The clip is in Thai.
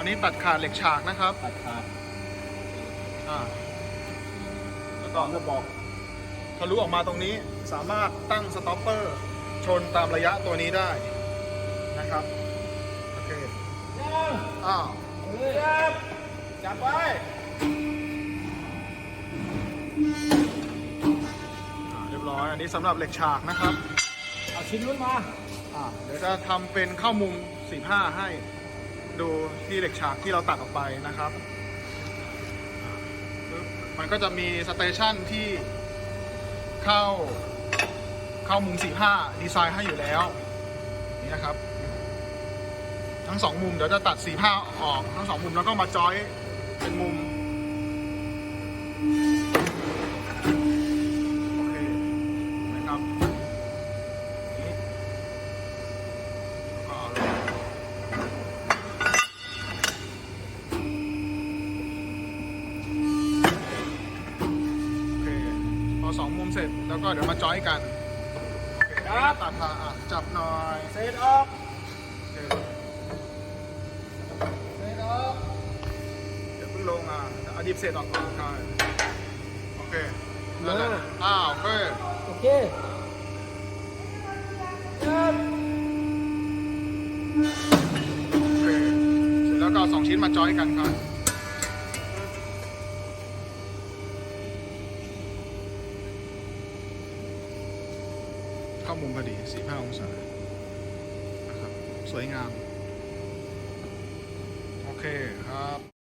อันนี้ตัดขาดเหล็กฉากนะครับตัดขาดอ่าแล้วสก็องกระบอกทะลุออกมาตรงนี้สามารถตั้งสต็อปเปอร์ชนตามระยะตัวนี้ได้นะครับโอเคอ้าวจับจับไว้อ่าเรียบร้อยอันนี้สำหรับเหล็กฉากนะครับ เอาชิ้นนู้นมาอ่าเดี๋ยวจะทำเป็นเข้ามุม 45 ให้ ดูที่เหล็กฉากที่เราตัดออกไปนะครับ มันก็จะมีสเตชันที่เข้าเข้ามุม 45 ดีไซน์ให้อยู่แล้ว นี่นะครับ ทั้งสองมุมเดี๋ยวจะตัด 45 ออกทั้งสองมุมแล้วก็มาจอยเป็นมุม สองมุมเสร็จ แล้วก็เดี๋ยวมาจอยกันโอเคตัดทางอะจับหน่อยเศษออกโอเคเศษออกเดี๋ยวเพิ่งลงอะเอาดิบเสร็จออกก่อนใช่โอเคนั่นแหละอ้าวโอเคโอเคจับโอเคเสร็จแล้วก็เอาสองชิ้นมาจอยกันครับ เข้ามุมพอดี 45 องศานะครับ สวยงาม โอเคครับ